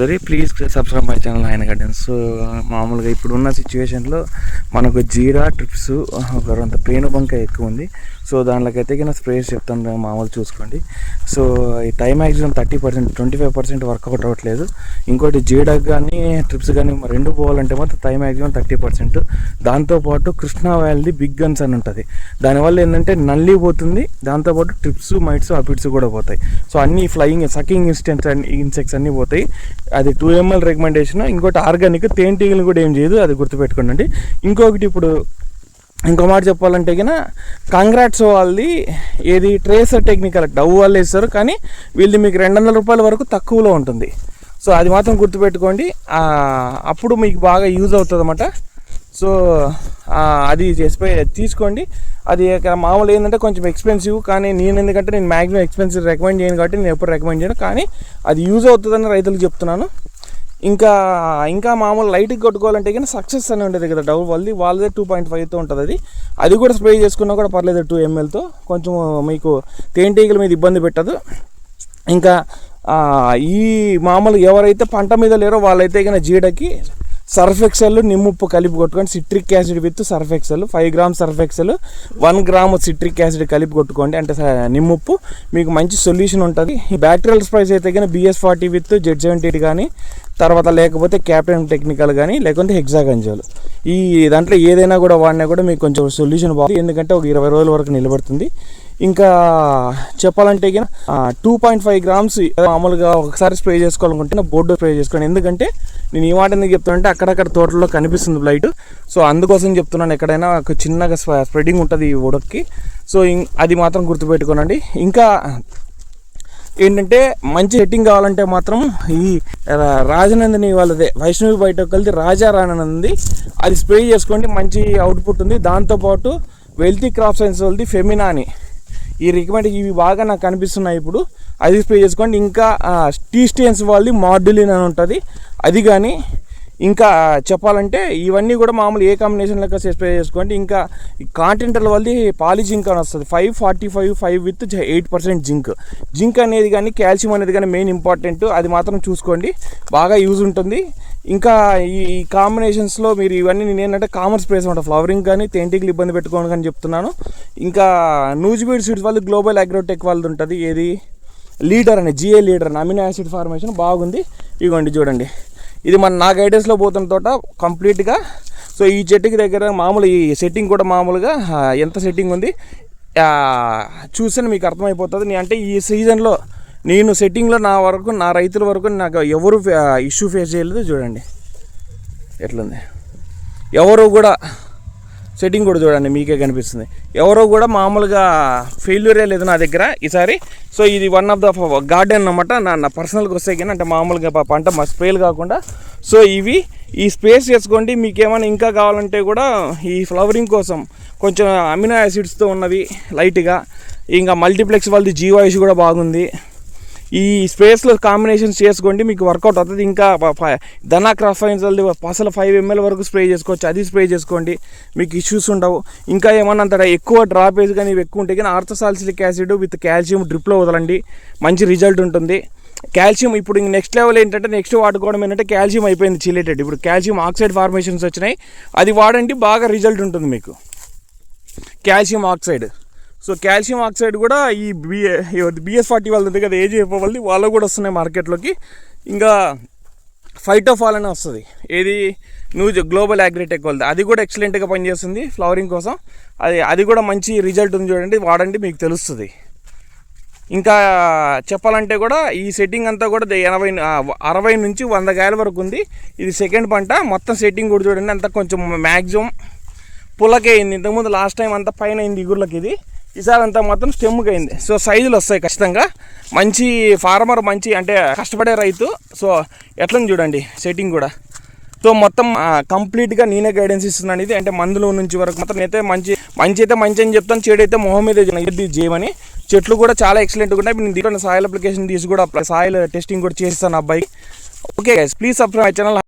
సరే please subscribe my channel ఆయన gardens so మామూలుగా ఇప్పుడున్న సిచ్యువేషన్లో మనకు జీరా ట్రిప్స్ కొంత పేను బంక ఎక్కువ ఉంది. సో దానిలోకైతే కింద స్ప్రేస్ చెప్తాను మామూలు చూసుకోండి. సో ఈ time maximum thirty percent twenty five percent work out అవ్వట్లేదు. ఇంకోటి జీడా కానీ ట్రిప్స్ కానీ రెండు పోవాలంటే మాత్రం టైం మ్యాక్సిమం థర్టీ పర్సెంట్ దాంతోపాటు కృష్ణా వ్యాలీ బిగ్ గన్స్ అని ఉంటుంది. దానివల్ల ఏంటంటే నల్లి పోతుంది దాంతోపాటు ట్రిప్స్ మైట్స్ అపిట్స్ కూడా పోతాయి. సో అన్ని ఫ్లయింగ్ సకింగ్ ఇన్స్టెంట్స్ అన్ని ఇన్సెక్ట్స్ అన్నీ పోతాయి. అది టూ ఎంఎల్ రికమెండేషన్ ఇంకోటి ఆర్గానిక్ తేనెటీగలు కూడా ఏం చేయదు అది గుర్తుపెట్టుకోండి. ఇంకొకటి ఇప్పుడు ఇంకో మాట చెప్పాలంటే కన్నా కంగ్రాట్స్ వాళ్ళది ఏది ట్రేసర్ టెక్నికల్ డవ్ వాళ్ళు వేస్తారు కానీ వీళ్ళది మీకు రెండు వందల రూపాయల వరకు తక్కువలో ఉంటుంది. సో అది మాత్రం గుర్తుపెట్టుకోండి. అప్పుడు మీకు బాగా యూజ్ అవుతుంది అన్నమాట సో అది చేసిపోయి తీసుకోండి. అది మామూలు ఏంటంటే కొంచెం ఎక్స్పెన్సివ్ కానీ నేను ఎందుకంటే నేను మ్యాక్సిమం ఎక్స్పెన్సివ్ రికమెండ్ చేయను కాబట్టి నేను ఎప్పుడు రికమెండ్ చేయను. కానీ అది యూజ్ అవుతుందని రైతులకు చెప్తున్నాను. ఇంకా ఇంకా మామూలు లైట్కి కొట్టుకోవాలంటే కానీ సక్సెస్ అని ఉంటుంది కదా డబుల్ వాళ్ళది వాళ్ళదే టూ పాయింట్ ఫైవ్తో ఉంటుంది అది. అది కూడా స్ప్రే చేసుకున్నా కూడా పర్లేదు టూ ఎంఎల్తో కొంచెం మీకు తేనెటీగల మీద ఇబ్బంది పెట్టదు. ఇంకా ఈ మామూలు ఎవరైతే పంట మీద లేరో వాళ్ళైతే కనుక జీడకి సర్ఫ్ ఎక్సెల్ నిమ్ముప్పు కలిపి కొట్టుకోండి citric acid with Surf Excel five gram Surf Excel one gram citric acid కలిపి కొట్టుకోండి. అంటే నిమ్ముప్పు మీకు మంచి సొల్యూషన్ ఉంటుంది. ఈ బ్యాక్టీరియల్ స్ప్రైస్ అయితే కానీ BS forty with Z seventy కానీ తర్వాత లేకపోతే క్యాప్టెన్ టెక్నికల్ కానీ లేకుంటే హెగ్జాగంజాలు. ఈ దాంట్లో ఏదైనా కూడా వాడినా కూడా మీకు కొంచెం సొల్యూషన్ బాగుంది. ఎందుకంటే ఒక ఇరవై రోజుల వరకు నిలబడుతుంది. ఇంకా చెప్పాలంటే టూ పాయింట్ ఫైవ్ గ్రామ్స్ మామూలుగా ఒకసారి స్ప్రే చేసుకోవాలనుకుంటే బోర్డు స్ప్రే చేసుకోండి. ఎందుకంటే నేను ఈ మాట ఎందుకు చెప్తానంటే అక్కడక్కడ తోటలో కనిపిస్తుంది లైట్. సో అందుకోసం చెప్తున్నాను ఎక్కడైనా ఒక చిన్నగా స్ప్రెడింగ్ ఉంటుంది ఈ ఉడక్కి. సో ఇం- అది మాత్రం గుర్తుపెట్టుకోనండి. ఇంకా ఏంటంటే మంచి సెట్టింగ్ కావాలంటే మాత్రం ఈ రాజనందిని వాళ్ళదే. వైష్ణవి బయట కలిసి రాజా రానంది అది స్ప్రే చేసుకోండి మంచి అవుట్పుట్ ఉంది. దాంతోపాటు వెల్తీ క్రాప్ సైన్స్ వాళ్ళది ఫెమినా అని. ఈ రికమెండ్ ఇవి బాగా నాకు కనిపిస్తున్నాయి ఇప్పుడు. అది స్ప్రే చేసుకోండి. ఇంకా టీ స్టేన్స్ వాళ్ళది మార్డులిన్ అని ఉంటుంది. అది కానీ ఇంకా చెప్పాలంటే ఇవన్నీ కూడా మామూలు ఏ కాంబినేషన్ లెక్క స్ప్రే చేసుకోండి. ఇంకా ఈ కాంటినెంటల్ వాళ్ళది పాలిజింక్ అని వస్తుంది. Five forty five five with eight percent zinc. Zinc అనేది కానీ కాల్షియం అనేది కానీ మెయిన్ ఇంపార్టెంట్ అది మాత్రం చూసుకోండి. బాగా యూజ్ ఉంటుంది. ఇంకా ఈ ఈ కాంబినేషన్స్లో మీరు ఇవన్నీ నేను ఏంటంటే కామన్ స్ప్రేస్ అనమాట. ఫ్లవరింగ్ కానీ తేంటికలు ఇబ్బంది పెట్టుకోండి కానీ చెప్తున్నాను. ఇంకా నూజిబీడ్ సీడ్స్ వాళ్ళు గ్లోబల్ అగ్రోటెక్ వాళ్ళది ఉంటుంది. ఏది? లీడర్ అని జిఏ లీడర్ అని అమినో యాసిడ్ ఫార్మేషన్ బాగుంది. ఇగోండి చూడండి. ఇది మన నా గైడెన్స్లో పోతున్న తోట కంప్లీట్గా సో ఈ చెట్టుకి దగ్గర మామూలు ఈ సెట్టింగ్ కూడా మామూలుగా ఎంత సెట్టింగ్ ఉంది? చూస్తే మీకు అర్థమైపోతుంది. అంటే ఈ సీజన్లో నేను సెట్టింగ్లో నా వరకు నా రైతుల వరకు నాకు ఎవరు ఇష్యూ ఫేస్ చేయలేదు చూడండి. ఎట్లుంది? ఎవరు కూడా సెట్టింగ్ కూడా చూడండి మీకే కనిపిస్తుంది. ఎవరో కూడా మామూలుగా ఫెయిల్యూరే లేదు నా దగ్గర ఈసారి. సో ఇది వన్ ఆఫ్ ద గార్డెన్ అన్నమాట. నా నా పర్సనల్గా వస్తే కానీ అంటే మామూలుగా పంట మా స్ప్రేలు కాకుండా. సో ఇవి ఈ స్పేస్ చేసుకోండి మీకు ఏమైనా ఇంకా కావాలంటే కూడా ఈ ఫ్లవరింగ్ కోసం కొంచెం అమినో యాసిడ్స్తో ఉన్నవి లైట్గా ఇంకా మల్టీప్లెక్స్ వాళ్ళది జీవాయుష్ కూడా బాగుంది. ఈ స్పేస్లో కాంబినేషన్స్ చేసుకోండి మీకు వర్కౌట్ అవుతుంది. ఇంకా ధనా క్రాస్ సైన్స్ అసలు ఫైవ్ ఎంఎల్ వరకు స్ప్రే చేసుకోవచ్చు. అది స్ప్రే చేసుకోండి. మీకు ఇష్యూస్ ఉండవు. ఇంకా ఏమన్నా అంత ఎక్కువ డ్రాపేజ్ కానీ ఇవి ఎక్కువ ఉంటాయి కానీ ఆర్థోసాల్సిలిక్ యాసిడ్ విత్ కాల్షియం డ్రిప్లో వదలండి. మంచి రిజల్ట్ ఉంటుంది. కాల్షియం ఇప్పుడు ఇంక నెక్స్ట్ లెవెల్ ఏంటంటే నెక్స్ట్ వాడుకోవడం ఏంటంటే కాల్షియం అయిపోయింది చిలేటెడ్ ఇప్పుడు కాల్షియం ఆక్సైడ్ ఫార్మేషన్స్ వచ్చినాయి. అది వాడండి బాగా రిజల్ట్ ఉంటుంది మీకు. Calcium oxide so calcium oxide కూడా ఈ బిఏ బిఎస్ ఫార్టీ వాళ్ళది ఉంది కదా ఏజీ వాళ్ళది వాళ్ళు కూడా వస్తున్నాయి మార్కెట్లోకి. ఇంకా ఫైట్ ఆఫ్ ఆల్ అని వస్తుంది. ఏది? న్యూజ్ గ్లోబల్ అగ్రిటెక్ వాళ్ళది. అది కూడా ఎక్సలెంట్గా పనిచేస్తుంది ఫ్లవరింగ్ కోసం. అది అది కూడా మంచి రిజల్ట్ ఉంది చూడండి వాడండి మీకు తెలుస్తుంది. ఇంకా చెప్పాలంటే కూడా ఈ సెట్టింగ్ అంతా కూడా ఎనభై అరవై నుంచి వంద గాయల వరకు ఉంది. ఇది సెకండ్ పంట. మొత్తం సెట్టింగ్ కూడా చూడండి అంతా కొంచెం మ్యాక్సిమం పుల్లకే అయింది. ఇంతకుముందు లాస్ట్ టైం అంతా పైన అయింది ఇగుర్లకి ఇది. ఈసారి అంతా మాత్రం స్టెమ్కి అయింది. సో సైజులు వస్తాయి ఖచ్చితంగా. మంచి ఫార్మర్ మంచి అంటే కష్టపడే రైతు. సో ఎట్లని చూడండి సెట్టింగ్ కూడా. సో మొత్తం కంప్లీట్గా నేనే గైడెన్స్ ఇస్తున్నాను ఇది. అంటే మందుల నుంచి వరకు మొత్తం అయితే మంచి మంచి అయితే మంచి అని చెప్తాను. చెడు అయితే మొహం మీద ఇది చేయమని చెట్లు కూడా చాలా ఎక్సలెంట్గా ఉన్నాయి. నేను దీంట్లో సాయిల్ అప్లికేషన్ తీసి కూడా సాయిల్ టెస్టింగ్ కూడా చేస్తాను అబ్బాయి okay please subscribe my channel